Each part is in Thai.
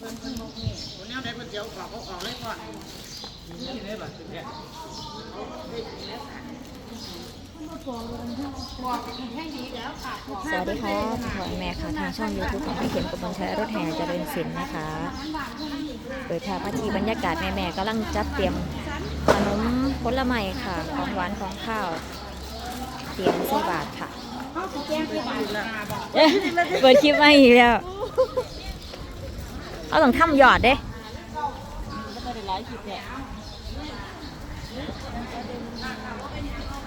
เพิ่นเพิ่นบอกนี่คนแนวใดเพิ่นเจียวออกก็ออกเลยก่อนนี่ได้บัตรเป็นแค่บอกให้ดีแล้วค่ะบอกสวัสดีค่ะพ่อแม่ค่ะทางช่อง YouTube ของพี่เข็มกบลชัยรถแห่เจริญศิลป์นะคะเปิดภาพพิธีบรรยากาศแม่ๆกำลังจัดเตรียมขนมผลไม้ค่ะ ของหวานของข้าว เตรียมใส่บาตรค่ะเขาสิแกงที่บ้านนาบอกเอ๊ะเปิดคลิปมาอีกแล้ว เอาต้องทำยอดเด้แล้วก็ได้หลายคลิปแท้ว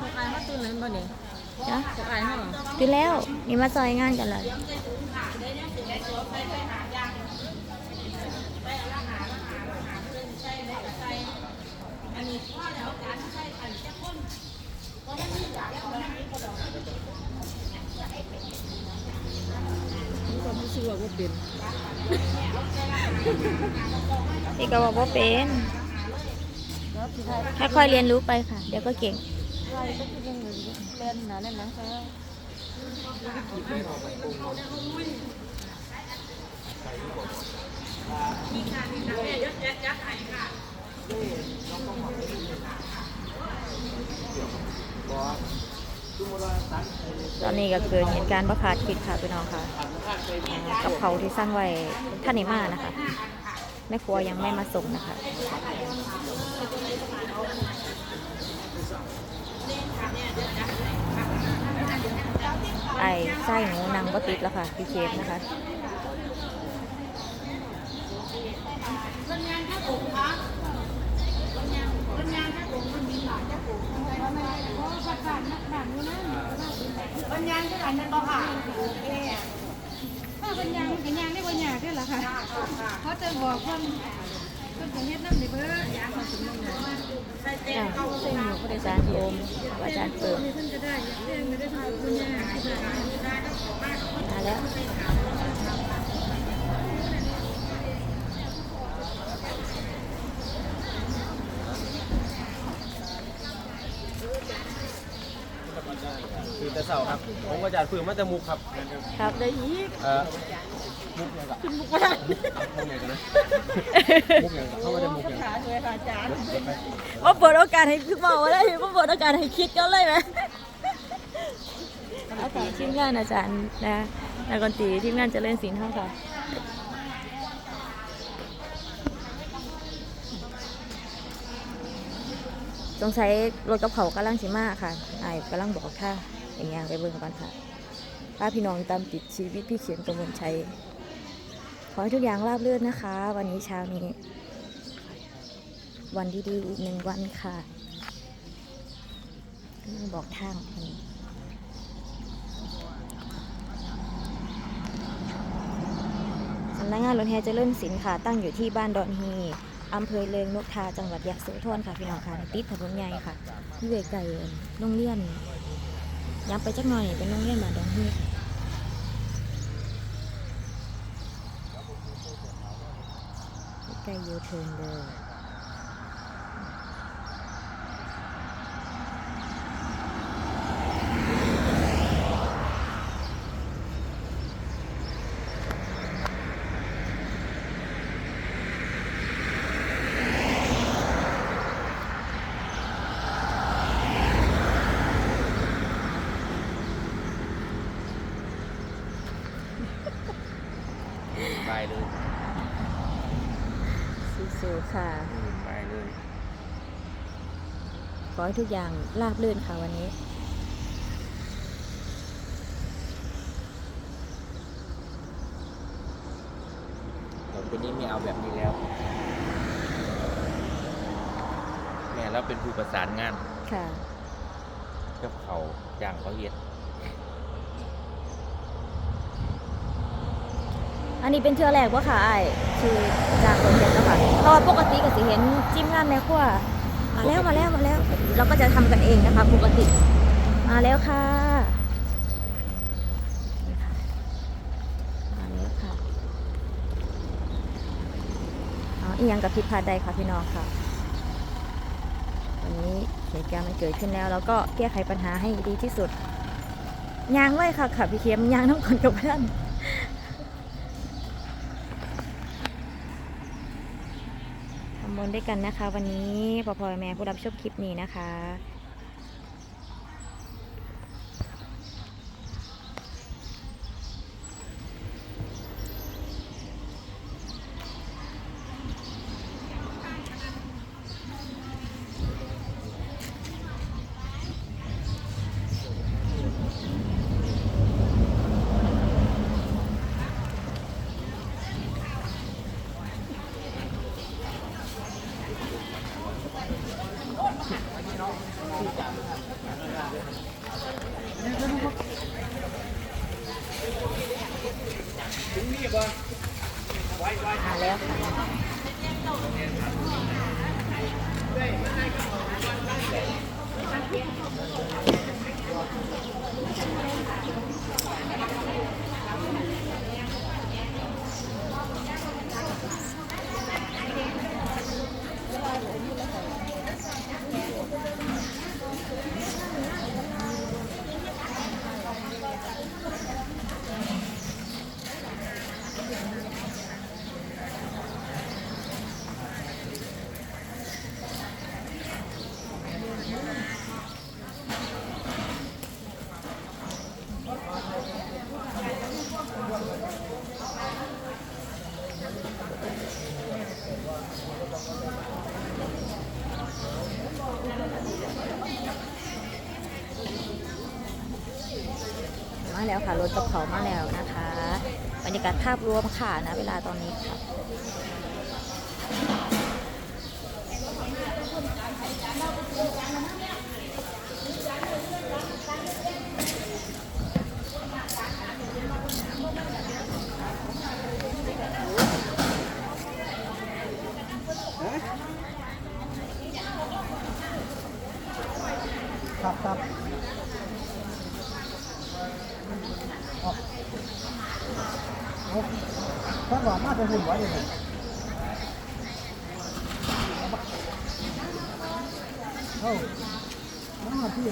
กอายมาตื่นเลยบ่นี่จ้ะพวกอยเฮาตื่นแล้วนี่มาซอยงานกันเลยความรู้สึกว่าเป็น พี่ก็บอกว่าเป็นแล้วสุดท้ายค่อยๆเรียนรู้ไปค่ะ เดี๋ยวก็เก่งใครก็คิดยังไงเตอนนี้ก็เกิดเหตุการณ์ประคาดคิดค่ะพี่น้องค่ะกับเขาที่สร้างไว้ท่านไหนมานะคะแม่ครัวยังไม่มาส่งนะคะไอ้ไส้หนูนางก็ติดแล้วค่ะพี่เคฟนะคะ ปัญญาที่ อันนั้นบ่ค่ะถ้าเป็นยางเป็นยางได้บ่ยากได้เหรอคะเขาจะบอกคนคนจะเฮ็ดน้ำในเบ้อยางเขาสมมตินะอ่าอาจารย์โอมอาจารย์เปิดมีเพิ่นจะได้อยากเล่นไม่ได้ทำคุณยากได้มาแล้ว คือแต่ เสาครับ ผมก็จะฝืนมาแต่มุกครับครับได้อีกเอ่อมุกยังกับขึ้นบุกบ่ได้มุกยังกันนะมุกยังกับเข้ามาแต่มุกยังขาเลยค่ะอาจารย์ว่าเปิดโอกาสให้คือเมาได้ว่าเปิดโอกาสให้คิดก็เลยไหมเอาค่ะทีมงานอาจารย์นะนักดนตรีทีมงานเจริญศิลป์เท่าค่ะสงสัยรถกับเขากำลังสิมาค่ะไอ้ายกำลังบอกท่า อย่างเงี้ยไปเบิ่งกันค่ะถ้าพี่น้องตามติดชีวิตพี่เขียนกมลชัยขอให้ทุกอย่างราบรื่นนะคะ วันนี้เช้านี้ วันดีๆอีกหนึ่งวันค่ะบอกทางให้สำนักงานรถแห่เจริญศิลป์ค่ะ ตั้งอยู่ที่บ้านดอนฮีอำเภอเลิงนกทาจังหวัดยะโสธรค่ะ พี่น้องค่ะติดถนนใหญ่ค่ะที่เวไก่โรงเรียน ย้ำไปจักหน่อยเป็นโรงเรียนบ้าดอนฮีค่ะใกล้ยูเทิร์นเลย ไปเลยสู้ๆค่ะไปเลย ขอให้ทุกอย่างราบรื่นค่ะวันนี้ ต่อไปนี้ไม่เอาแบบนี้แล้ว แม่แล้วเป็นผู้ประสานงานค่ะ กับเขาจ้างเขาเฮ็ด อันนี้เป็นเทือแรกว่าค่ะไอ้คือจากคนเห็นแล้วค่ะเพราะว่าปกติก็สิเห็นจิ้มงานแม่ครัวมาแล้วมาแล้วมาแล้ว เราก็จะทำกันเองนะคะ ปกติ มาแล้วค่ะมาแล้วค่ะเอาอีกยังกับผิพาดใดค่ะพี่น้องค่ะวันนี้เหตุการณ์มันเกิดขึ้นแล้ว แล้วก็แก้ไขปัญหาให้ดีที่สุดยางไว้ค่ะค่ะพี่เคียมยางน้ำก่อนกับเพื่อนำบุญด้วยกันนะคะ วันนี้พอพลอแม่ผู้รับชมคลิปนี้นะคะ มาแล้วค่ะ แล้วค่ะ รถกับเขามาแล้วนะคะ บรรยากาศภาพรวมค่ะนะเวลาตอนนี้ค่ะครับครับเอาเอา ถ้าหลอดมาจะหุ่นไว้ยังไงเอามาที่ไหน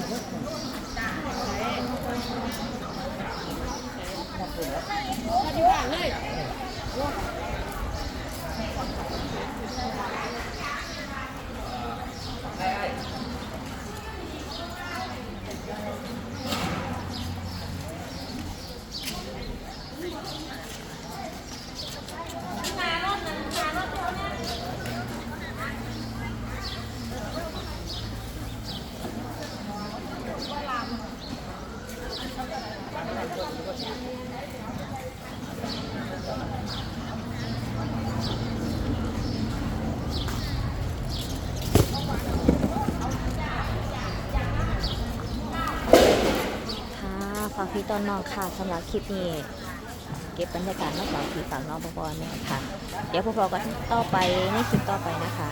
พี่ตอนน้องค่ะสำหรับคลิปนี้ เก็บบรรยากาศมาฝากพี่ฝากน้องบอลเนี่ยค่ะ เดี๋ยวพวกเราก็ต่อไปในคลิปต่อไปนะคะ